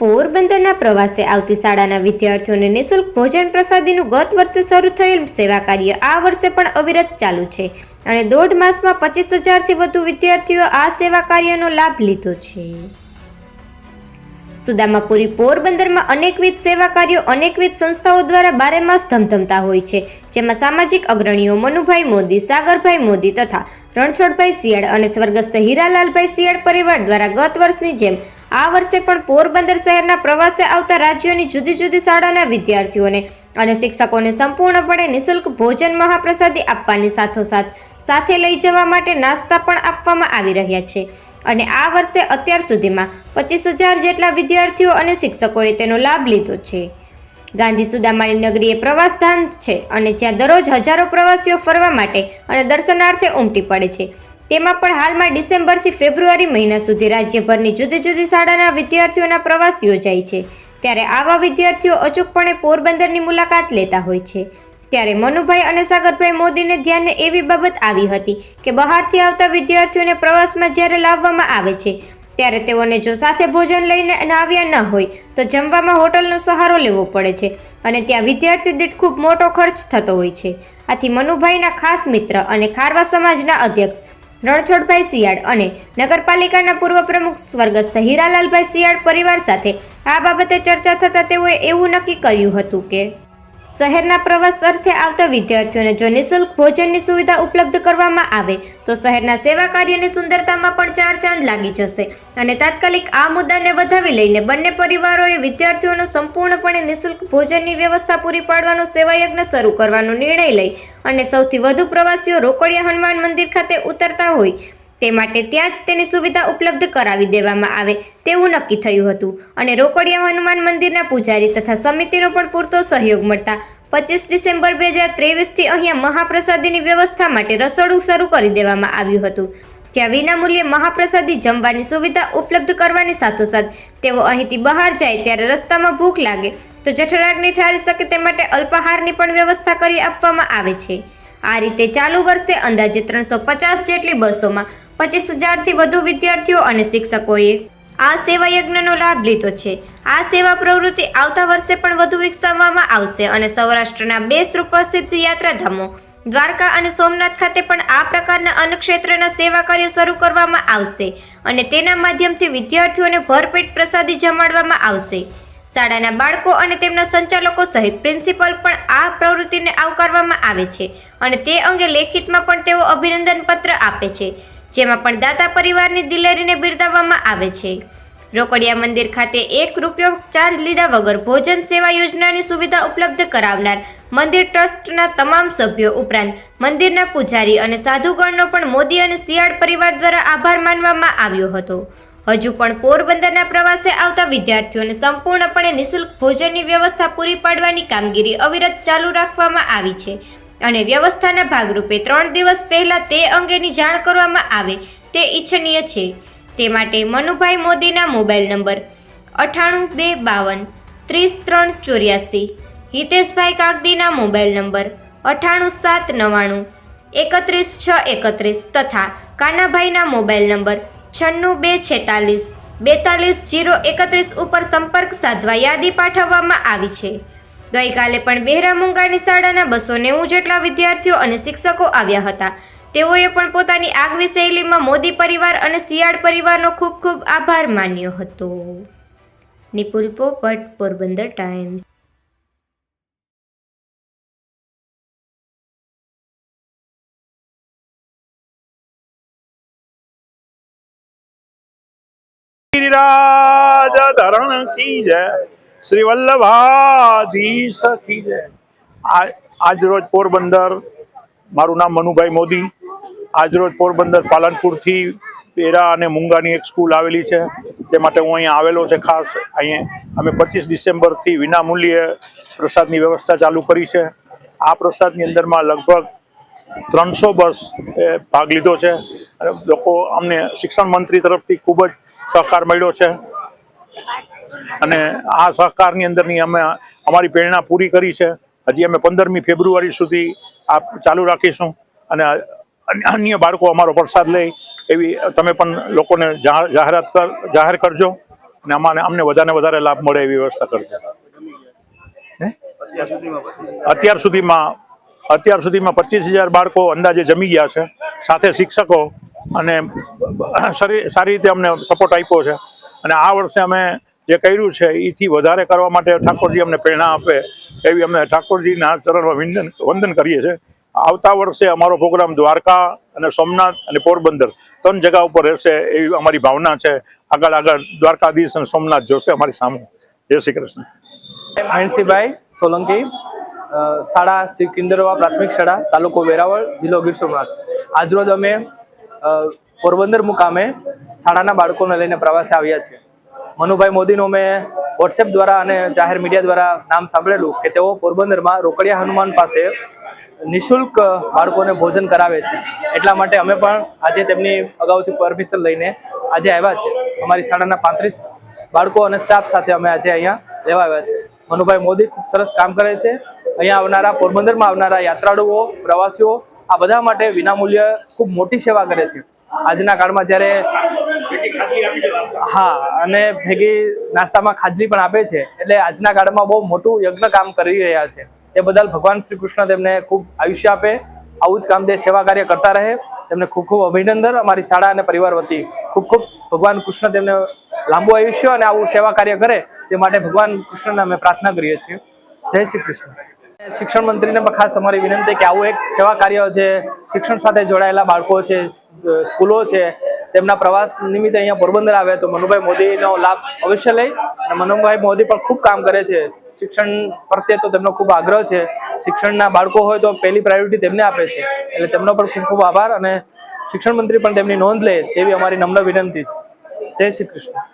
પોરબંદરના પ્રવાસે આવતી શાળાના વિદ્યાર્થીઓને નિઃશુલ્ક ભોજન પ્રસાદીનું ગત વર્ષે શરૂ થયેલ સેવા કાર્ય આ વર્ષે પણ અવિરત ચાલુ છે અને દોઢ માસમાં પચીસ હજારથી વધુ વિદ્યાર્થીઓ આ સેવા કાર્યનો લાભ લીધો છે. સુદામાપુરી પોરબંદરમાં અનેકવિધ સેવા કાર્યો અનેકવિધ સંસ્થાઓ દ્વારા બારે માસ ધમધમતા હોય છે, જેમાં સામાજિક અગ્રણીઓ મનુભાઈ મોદી, સાગરભાઈ મોદી તથા રણછોડભાઈ શિયાળ અને સ્વર્ગસ્થ હીરાલાલભાઈ શિયાળ પરિવાર દ્વારા ગત વર્ષની જેમ આ વર્ષે પણ પોરબંદર શહેરના પ્રવાસે આવતા રાજ્યોની જુદી જુદી શાળાના વિદ્યાર્થીઓને અને શિક્ષકોને સંપૂર્ણપણે નિઃશુલ્ક ભોજન મહાપ્રસાદી આપવાની સાથોસાથ સાથે લઈ જવા માટે નાસ્તા પણ આપવામાં આવી રહ્યા છે. અને આ વર્ષે અત્યાર સુધીમાં પચીસ હજાર જેટલા વિદ્યાર્થીઓ અને શિક્ષકોએ તેનો લાભ લીધો છે. ગાંધી સુદામાની નગરી એ પ્રવાસધાન છે અને જ્યાં દરરોજ હજારો પ્રવાસીઓ ફરવા માટે અને દર્શનાર્થે ઉમટી પડે છે. તેમાં પણ હાલમાં ડિસેમ્બરથી ફેબ્રુઆરી મહિના સુધી રાજ્યભરની જુદી જુદી શાળાના વિદ્યાર્થીઓના પ્રવાસ યોજાય છે. ત્યારે આવા વિદ્યાર્થીઓ અચૂકપણે પોરબંદરની મુલાકાત લેતા હોય છે. ત્યારે મનુભાઈ અને સાગરભાઈ મોદીને ધ્યાને એવી બાબત આવી હતી કે બહારથી આવતા વિદ્યાર્થીઓને પ્રવાસમાં જ્યારે લાવવામાં આવે છે, ત્યારે તેઓને જો સાથે ભોજન લઈને આવ્યા ન હોય, તો જમવામાં હોટલનો સહારો લેવો પડે છે અને ત્યાં વિદ્યાર્થી દીઠ ખૂબ મોટો ખર્ચ થતો હોય છે. આથી મનુભાઈના ખાસ મિત્ર અને ખારવા સમાજના અધ્યક્ષ રણછોડભાઈ શિયાળ અને નગરપાલિકાના પૂર્વ પ્રમુખ સ્વર્ગસ્થ હીરાલાલભાઈ શિયાળ પરિવાર સાથે આ બાબતે ચર્ચા થતાં તેઓએ એવું નક્કી કર્યું હતું કે શહેરના પ્રવાસ અર્થે આવતા વિદ્યાર્થીઓને જો નિઃશુલ્ક ભોજનની સુવિધા ઉપલબ્ધ કરવામાં આવે, તો શહેરના સેવા કાર્યની સુંદરતામાં પણ ચાર ચાંદ લાગી જશે. અને તાત્કાલિક આ મુદ્દાને વધાવી લઈને બંને પરિવારોએ વિદ્યાર્થીઓનો સંપૂર્ણપણે નિઃશુલ્ક ભોજનની વ્યવસ્થા પૂરી પાડવાનો સેવાયજ્ઞ શરૂ કરવાનો નિર્ણય લઈ અને સૌથી વધુ પ્રવાસીઓ રોકડિયા હનુમાન મંદિર ખાતે ઉતરતા હોય તે માટે ત્યાં જ તેની સુવિધા ઉપલબ્ધ કરાવી દેવામાં આવે તેવું નક્કી થયું હતું. અને રોકડિયા હનુમાન મંદિરના પૂજારી તથા સમિતિનો પણ પૂરતો સહયોગ મળતા પચીસ ડિસેમ્બર બે હજાર ત્રેવીસથી અહીંયા મહાપ્રસાદીની વ્યવસ્થા માટે રસોડું શરૂ કરી દેવામાં આવ્યું હતું. જ્યાં વિનામૂલ્યે મહાપ્રસાદી જમવાની સુવિધા ઉપલબ્ધ કરવાની સાથોસાથ તેઓ અહીંથી બહાર જાય ત્યારે રસ્તામાં ભૂખ લાગે તો જઠરાગ્નિ ઠારી શકે તે માટે અલ્પાહારની પણ વ્યવસ્થા કરી આપવામાં આવે છે. આ રીતે ચાલુ વર્ષે અંદાજે ત્રણસો પચાસ જેટલી બસોમાં પચીસ હજારથી વધુ વિદ્યાર્થીઓ અને શિક્ષકોએ આ સેવા યજ્ઞનો લાભ લીધો છે. આ સેવા પ્રવૃત્તિ આવતા વર્ષે પણ વધુ વિકસાવવામાં આવશે અને સૌરાષ્ટ્રના બે સુપ્રસિદ્ધ યાત્રાધામો, દ્વારકા અને સોમનાથ ખાતે પણ આ પ્રકારના અન્નક્ષેત્રના સેવા કાર્ય શરૂ કરવામાં આવશે અને તેના માધ્યમથી વિદ્યાર્થીઓને ભરપેટ પ્રસાદી જમાડવામાં આવશે. શાળાના બાળકો અને તેમના સંચાલકો સહિત પ્રિન્સિપલ પણ આ પ્રવૃત્તિને આવકારવામાં આવે છે અને તે અંગે લેખિતમાં પણ તેઓ અભિનંદન પત્ર આપે છે, જેમાં પણ દાતા પરિવારની દિલેરીને બિરદાવવામાં આવે છે. રોકડિયા મંદિર ખાતે એક રૂપિયો ચાર્જ લીધા વગર ભોજન સેવા યોજનાની સુવિધા ઉપલબ્ધ કરાવનાર મંદિર ટ્રસ્ટના તમામ સભ્યો ઉપરાંત મંદિરના પૂજારી અને સાધુગણનો પણ મોદી અને શિયાળ પરિવાર દ્વારા આભાર માનવામાં આવ્યો હતો. હજુ પણ પોરબંદરના પ્રવાસે આવતા વિદ્યાર્થીઓને સંપૂર્ણપણે નિઃશુલ્ક ભોજનની વ્યવસ્થા પૂરી પાડવાની કામગીરી અવિરત ચાલુ રાખવામાં આવી છે અને વ્યવસ્થાના ભાગરૂપે ત્રણ દિવસ પહેલા તે અંગેની જાણ કરવામાં આવે તે ઈચ્છનીય છે. તે માટે મનુભાઈ મોદીના મોબાઈલ નંબર અઠાણું બે બાવન ત્રીસ ત્રણ ચોર્યાસી, હિતેશભાઈ કાગદીના મોબાઈલ નંબર અઠ્ઠાણું સાત નવ્વાણું એકત્રીસ છ એકત્રીસ તથા કાનાભાઈના મોબાઈલ નંબર છન્નું બે છેતાલીસ. બેતાલીસ જીરો એકત્રીસ ઉપર સંપર્ક સાધવા યાદી પાઠવવામાં આવી છે. ગઈકાલે પણ બેહરા મુંગાની શાળાના બસો નેવું જેટલા વિદ્યાર્થીઓ અને શિક્ષકો આવ્યા હતા. તેઓએ પણ પોતાની આગવી શૈલીમાં મોદી પરિવાર અને શિયાળ પરિવારનો ખૂબ ખૂબ આભાર માન્યો હતો. નિપુલ પોપટ, પોરબંદર ટાઈમ્સ. ગિરિરાજ ધરણ કી જય? શ્રી વલ્લભાધીશ કી જય. આજ રોજ પોરબંદર, મારું નામ મનુભાઈ મોદી. આજ રોજ પોરબંદર પાલનપુરથી પેરા અને મુંગાની એક સ્કૂલ આવેલી છે. તે માટે હું અહીંયા આવેલો છે ખાસ. અહીંયા અમે પચીસ ડિસેમ્બરથી વિનામૂલ્યે પ્રસાદની વ્યવસ્થા ચાલુ કરી છે. આ પ્રસાદની અંદરમાં લગભગ ત્રણસો બસ ભાગ લીધો છે. અને લોકો અમને શિક્ષણ મંત્રી તરફથી ખૂબ જ સહકાર મળ્યો છે. અને આ સહકારની અંદરની અમે અમારી પ્રેરણા પૂરી કરી છે. હજી અમે પંદરમી ફેબ્રુઆરી સુધી આ ચાલુ રાખીશું અને અન્ય- બાળકો અમારો પ્રસાદ લે એવી તમે પણ લોકોને જાહેરાત કર, જાહેર કરજો અને અમાને, અમને વધારે વધારે લાભ મળે એવી વ્યવસ્થા કરજો? અત્યાર સુધીમાં અત્યાર સુધીમાં પચીસ હજાર બાળકો અંદાજે જમી ગયા છે. સાથે શિક્ષકો અને સારી રીતે અમને સપોર્ટ આપ્યો છે. અને આ વર્ષે અમે જે કર્યું છે એથી વધારે કરવા માટે ઠાકોરજી અમને પ્રેરણા આપે એવી અમે ઠાકોરજીના ચરણમાં વિંદન વંદન કરીએ છીએ. આવતા વર્ષે અમારો પ્રોગ્રામ દ્વારકા અને સોમનાથ અને પોરબંદર ત્રણ જગા ઉપર રહેશે એવી અમારી ભાવના છે. આગળ આગળ દ્વારકાધીશ અને સોમનાથ જોશે અમારી સામે. જય શ્રી કૃષ્ણ. મહેનસિંહભાઈ સોલંકી શાળા શ્રી કિન્દરવા પ્રાથમિક શાળા, તાલુકો વેરાવળ, જિલ્લો ગીર સોમનાથ. આજરોજ અમે પોરબંદર મુકામે શાળાના બાળકોને લઈને પ્રવાસે આવ્યા છે મનુભાઈ મોદીનું મેં વોટ્સએપ દ્વારા અને જાહેર મીડિયા દ્વારા નામ સાંભળેલું કે તેઓ પોરબંદરમાં રોકડિયા હનુમાન પાસે નિઃશુલ્ક બાળકોને ભોજન કરાવે છે. એટલા માટે અમે પણ આજે તેમની અગાઉથી પરમિશન લઈને આજે આવ્યા છે અમારી શાળાના પાંત્રીસ બાળકો અને સ્ટાફ સાથે અમે આજે અહીંયા લેવા આવ્યા છે મનુભાઈ મોદી ખૂબ સરસ કામ કરે છે. અહીંયા આવનારા, પોરબંદરમાં આવનારા યાત્રાળુઓ, પ્રવાસીઓ આ બધા માટે વિનામૂલ્ય ખૂબ મોટી સેવા કરે છે. આજના કાળમાં જ્યારે હા, અને ભેગી નાસ્તામાં ખાજલી પણ આપે છે, એટલે આજના કાળમાં બહુ મોટું યજ્ઞ કામ કરી રહ્યા છે. તે બદલ ભગવાન શ્રી કૃષ્ણ તેમને ખૂબ આયુષ્ય આપે, આવું જ કામ તે સેવા કાર્ય કરતા રહે. તેમને ખૂબ ખૂબ અભિનંદન અમારી શાળા અને પરિવાર વતી. ખૂબ ખૂબ ભગવાન કૃષ્ણ તેમને લાંબુ આયુષ્ય અને આવું સેવા કાર્ય કરે, તે માટે ભગવાન કૃષ્ણને અમે પ્રાર્થના કરીએ છીએ. જય શ્રી કૃષ્ણ. શિક્ષણ મંત્રીને પણ ખાસ અમારી વિનંતી કે આવું એક સેવા કાર્ય જે શિક્ષણ સાથે જોડાયેલા બાળકો છે, સ્કૂલો છે, તેમના પ્રવાસ નિમિત્તે અહીંયા પોરબંદર આવે તો મનુભાઈ મોદીનો લાભ અવશ્ય લઈ અને મનુભાઈ મોદી પણ ખૂબ કામ કરે છે. શિક્ષણ પ્રત્યે તો તેમનો ખૂબ આગ્રહ છે. શિક્ષણના બાળકો હોય તો પહેલી પ્રાયોરિટી તેમને આપે છે. એટલે તેમનો પણ ખૂબ ખૂબ આભાર અને શિક્ષણ મંત્રી પણ તેમની નોંધ લે તેવી અમારી નમ્ર વિનંતી છે. જય શ્રી કૃષ્ણ.